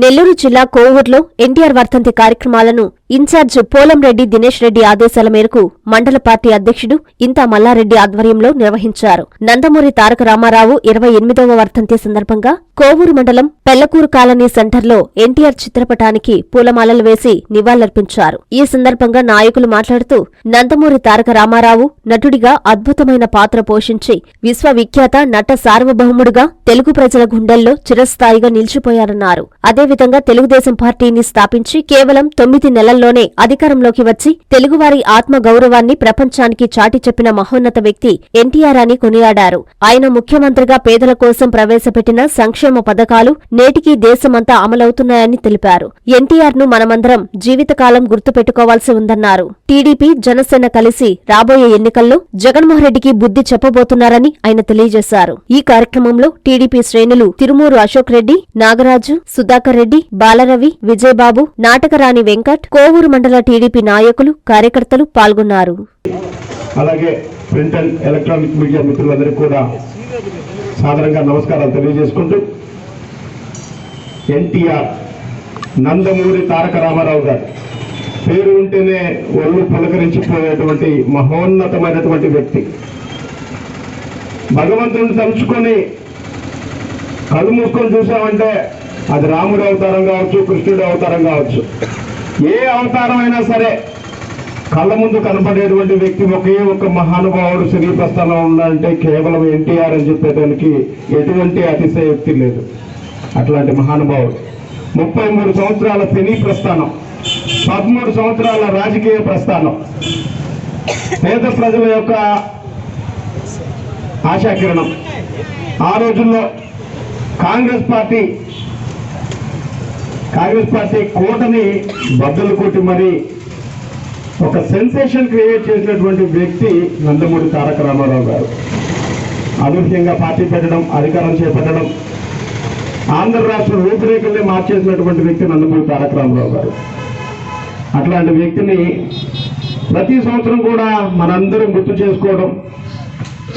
నెల్లూరు జిల్లా కోవూరులో ఎన్టీఆర్ వర్ధంతి కార్యక్రమాలను ఇన్ఛార్జ్ పోలంరెడ్డి దినేష్ రెడ్డి ఆదేశాల మేరకు మండల పార్టీ అధ్యక్షుడు ఇంతా మల్లారెడ్డి ఆధ్వర్యంలో నిర్వహించారు. నందమూరి తారక రామారావు ఇరవై ఎనిమిదవ వర్ధంతి సందర్భంగా కోవూరు మండలం పెళ్ళకూరు కాలనీ సెంటర్లో ఎన్టీఆర్ చిత్రపటానికి పూలమాలలు వేసి నివాళులర్పించారు. ఈ సందర్భంగా నాయకులు మాట్లాడుతూ నందమూరి తారక రామారావు నటుడిగా అద్భుతమైన పాత్ర పోషించి విశ్వవిఖ్యాత నట సార్వభౌముడుగా తెలుగు ప్రజల గుండెల్లో చిరస్థాయిగా నిలిచిపోయారన్నారు. అదేవిధంగా తెలుగుదేశం పార్టీని స్థాపించి కేవలం తొమ్మిది నెలల్లోనే అధికారంలోకి వచ్చి తెలుగువారి ఆత్మ గౌరవాన్ని ప్రపంచానికి చాటి చెప్పిన మహోన్నత వ్యక్తి ఎన్టీఆర్ అని కొనియాడారు. ఆయన ముఖ్యమంత్రిగా పేదల కోసం ప్రవేశపెట్టిన సంక్షేమ పథకాలు నేటికీ దేశమంతా అమలవుతున్నాయని తెలిపారు. ఎన్టీఆర్ను మనమందరం జీవితకాలం గుర్తుపెట్టుకోవాల్సి ఉందన్నారు. టీడీపీ జనసేన కలిసి రాబోయే ఎన్నికల్లో జగన్మోహన్ రెడ్డికి బుద్ధి చెప్పబోతున్నారని ఆయన తెలియజేశారు. ఈ కార్యక్రమంలో టీడీపీ శ్రేణులు తిరుమూరు అశోక్ రెడ్డి నాగరాజు సుధాకర్ రెడ్డి బాలరవి విజయబాబు నాటకరాణి వెంకట్ కో కోవూరు మండల టీడీపీ నాయకులు కార్యకర్తలు పాల్గొన్నారు. అలాగే ప్రింట్ అండ్ ఎలక్ట్రానిక్ మీడియా మిత్రులందరికీ కూడా సాధారణంగా నమస్కారాలు తెలియజేసుకుంటూ ఎన్టీఆర్ నందమూరి తారక రామారావు గారు పేరు ఉంటేనే ఒళ్ళు పులకరించిపోయేటువంటి మహోన్నతమైనటువంటి వ్యక్తి. భగవంతుని తలుచుకొని కళ్ళు మూసుకొని చూసామంటే అది రాముడు అవతారం కావచ్చు కృష్ణుడు అవతారం కావచ్చు. ఏ అవతారం అయినా సరే కళ్ళ ముందు కనపడేటువంటి వ్యక్తి ఒకే ఒక మహానుభావుడు శ్రీప్రస్థానం ఉండాలంటే కేవలం ఎన్టీఆర్ అని చెప్పేదానికి ఎటువంటి అతిశయోక్తి లేదు. అట్లాంటి మహానుభావుడు. ముప్పై మూడు సంవత్సరాల సినీ ప్రస్థానం పదమూడు సంవత్సరాల రాజకీయ ప్రస్థానం. పేద ప్రజల యొక్క ఆశాకిరణం. ఆ రోజుల్లో కాంగ్రెస్ పార్టీ కాంగ్రెస్ పార్టీ కోటని బద్దలు కొట్టి మరి ఒక సెన్సేషన్ క్రియేట్ చేసినటువంటి వ్యక్తి నందమూరి తారక రామారావు గారు. అనూహ్యంగా పార్టీ పెట్టడం అధికారం చేపట్టడం ఆంధ్ర రాష్ట్ర రూపురేఖల్ని మార్చేసినటువంటి వ్యక్తి నందమూరి తారక రామారావు గారు. అట్లాంటి వ్యక్తిని ప్రతి సంవత్సరం కూడా మనందరం గుర్తు చేసుకోవడం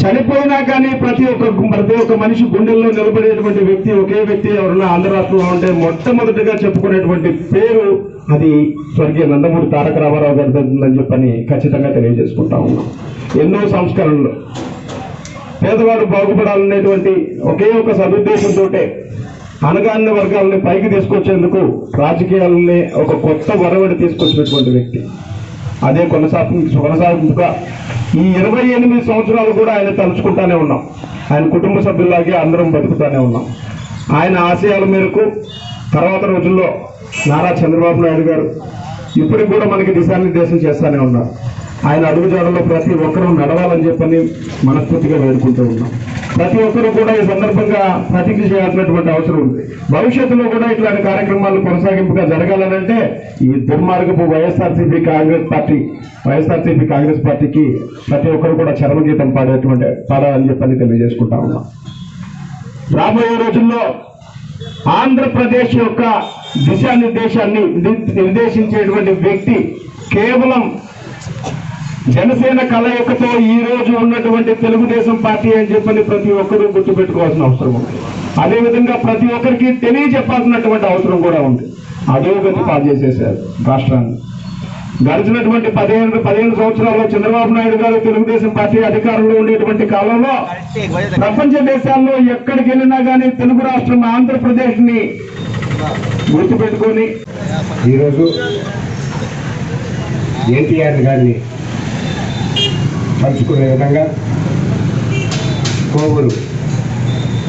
చనిపోయినా కానీ ప్రతి ఒక్క ప్రతి ఒక్క మనిషి గుండెల్లో నిలబడేటువంటి వ్యక్తి ఒకే వ్యక్తి ఎవరన్నా ఆంధ్ర రాష్ట్రంలో ఉంటే మొట్టమొదటిగా చెప్పుకునేటువంటి పేరు అది స్వర్గీయ నందమూరి తారక రామారావు గారి అని చెప్పని ఖచ్చితంగా తెలియజేసుకుంటా ఉన్నాం. ఎన్నో సంస్కరణలు పేదవాడు బాగుపడాలనేటువంటి ఒకే ఒక సదుద్దేశంతో అనగాన్న వర్గాలని పైకి తీసుకొచ్చేందుకు రాజకీయాలని ఒక కొత్త వరవడి తీసుకొచ్చినటువంటి వ్యక్తి. అదే కొనసాగు కొనసాగుగా ఈ ఇరవై ఎనిమిది సంవత్సరాలు కూడా ఆయన తలుచుకుంటానే ఉన్నాం. ఆయన కుటుంబ సభ్యుల్లాగే అందరం బతుకుతానే ఉన్నాం. ఆయన ఆశయాల మేరకు తర్వాత రోజుల్లో నారా చంద్రబాబు నాయుడు గారు ఇప్పటికి కూడా మనకి దిశానిర్దేశం చేస్తానే ఉన్నారు. ఆయన అడుగుజాడల్లో ప్రతి ఒక్కరూ నడవాలని చెప్పని మనస్ఫూర్తిగా వేడుకుంటూ ఉన్నాం. ప్రతి ఒక్కరూ కూడా ఈ సందర్భంగా ప్రతిజ్ఞ చేయాల్సినటువంటి అవసరం ఉంది. భవిష్యత్తులో కూడా ఇట్లాంటి కార్యక్రమాలు కొనసాగింపుగా జరగాలనంటే ఈ దుర్మార్గపు YSRCP Congress party YSRCP Congress పార్టీకి ప్రతి ఒక్కరు కూడా చరమగీతం పాడేటువంటి పాడాలని చెప్పని తెలియజేసుకుంటా ఉన్నాం. రాబోయే రోజుల్లో ఆంధ్రప్రదేశ్ యొక్క దిశానిర్దేశాన్ని నిర్దేశించేటువంటి వ్యక్తి కేవలం జనసేన కలయికతో ఈ రోజు ఉన్నటువంటి తెలుగుదేశం పార్టీ అని చెప్పని ప్రతి ఒక్కరూ గుర్తుపెట్టుకోవాల్సిన అవసరం ఉంది. అదేవిధంగా ప్రతి ఒక్కరికి తెలియజెప్పాల్సినటువంటి అవసరం కూడా ఉంది. అధోగతి పాలు చేసేసారు రాష్ట్రాన్ని. గడిచినటువంటి పదిహేను పదిహేను సంవత్సరాల్లో చంద్రబాబు నాయుడు గారు తెలుగుదేశం పార్టీ అధికారంలో ఉండేటువంటి కాలంలో ప్రపంచ దేశాల్లో ఎక్కడికి వెళ్ళినా కానీ తెలుగు రాష్ట్రం ఆంధ్రప్రదేశ్ని గుర్తుపెట్టుకొని ఈరోజు ఎన్టీఆర్ గారిని పంచుకునే విధంగా కోవూరు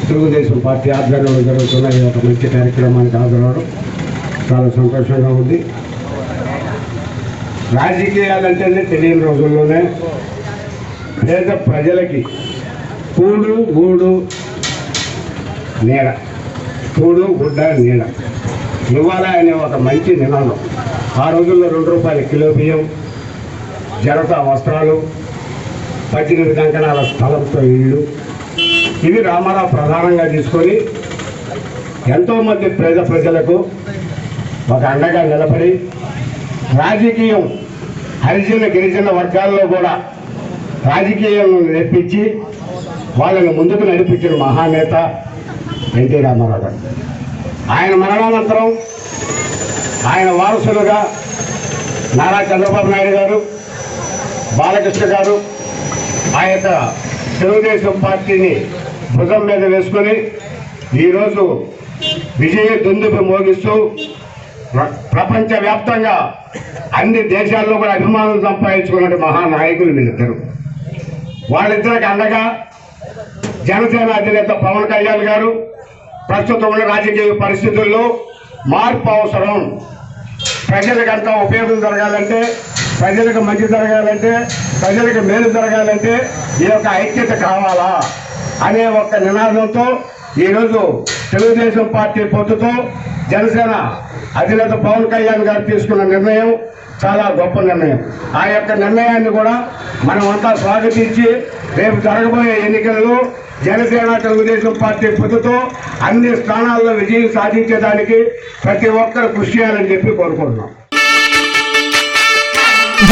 తెలుగుదేశం పార్టీ ఆధ్వర్యంలో జరుగుతున్న ఈ ఒక మంచి కార్యక్రమానికి హాజరవడం చాలా సంతోషంగా ఉంది. రాజకీయాలంటేనే తెలియని రోజుల్లోనే పేద ప్రజలకి కూడు గూడు నీడ కూడు గుడ్డ నీడ ఇవ్వాలా అనే ఒక మంచి నినాదం. ఆ రోజుల్లో రెండు రూపాయల కిలో బియ్యం జరత వస్త్రాలు పద్దెనిమిది కంకణాల స్థలంతో ఇల్లు. ఇవి రామారావు ప్రధానంగా తీసుకొని ఎంతోమంది పేద ప్రజలకు ఒక అండగా నిలబడి రాజకీయం హరిజన గిరిజన వర్గాల్లో కూడా రాజకీయం నేర్పించి వాళ్ళని ముందుకు నడిపించిన మహానేత ఎన్టీ రామారావు గారు. ఆయన మరణానంతరం ఆయన వారసులుగా నారా చంద్రబాబు నాయుడు గారు బాలకృష్ణ గారు ఆ యొక్క తెలుగుదేశం పార్టీని భుజం మీద వేసుకొని ఈరోజు విజయ దుందుపు మోగిస్తూ ప్రపంచవ్యాప్తంగా అన్ని దేశాల్లో కూడా అభిమానులు సంపాదించుకున్న మహానాయకులు వీళ్ళిద్దరు. వాళ్ళిద్దరికి అండగా జనసేన అధినేత పవన్ కళ్యాణ్ గారు ప్రస్తుతం ఉన్న రాజకీయ పరిస్థితుల్లో మార్పు అవసరం. ప్రజలకంతా ఉపయోగం జరగాలంటే ప్రజలకు మంచి జరగాలంటే ప్రజలకు మేలు జరగాలంటే ఈ యొక్క ఐక్యత కావాలా అనే ఒక నినాదంతో ఈరోజు తెలుగుదేశం పార్టీ పొత్తుతో జనసేన అధినేత పవన్ కళ్యాణ్ గారు తీసుకున్న నిర్ణయం చాలా గొప్ప నిర్ణయం. ఆ యొక్క నిర్ణయాన్ని కూడా మనమంతా స్వాగతించి రేపు జరగబోయే ఎన్నికల్లో జనసేన తెలుగుదేశం పార్టీ పొత్తుతో అన్ని స్థానాల్లో విజయం సాధించేదానికి ప్రతి ఒక్కరు కృషి చేయాలని చెప్పి కోరుకుంటున్నాం.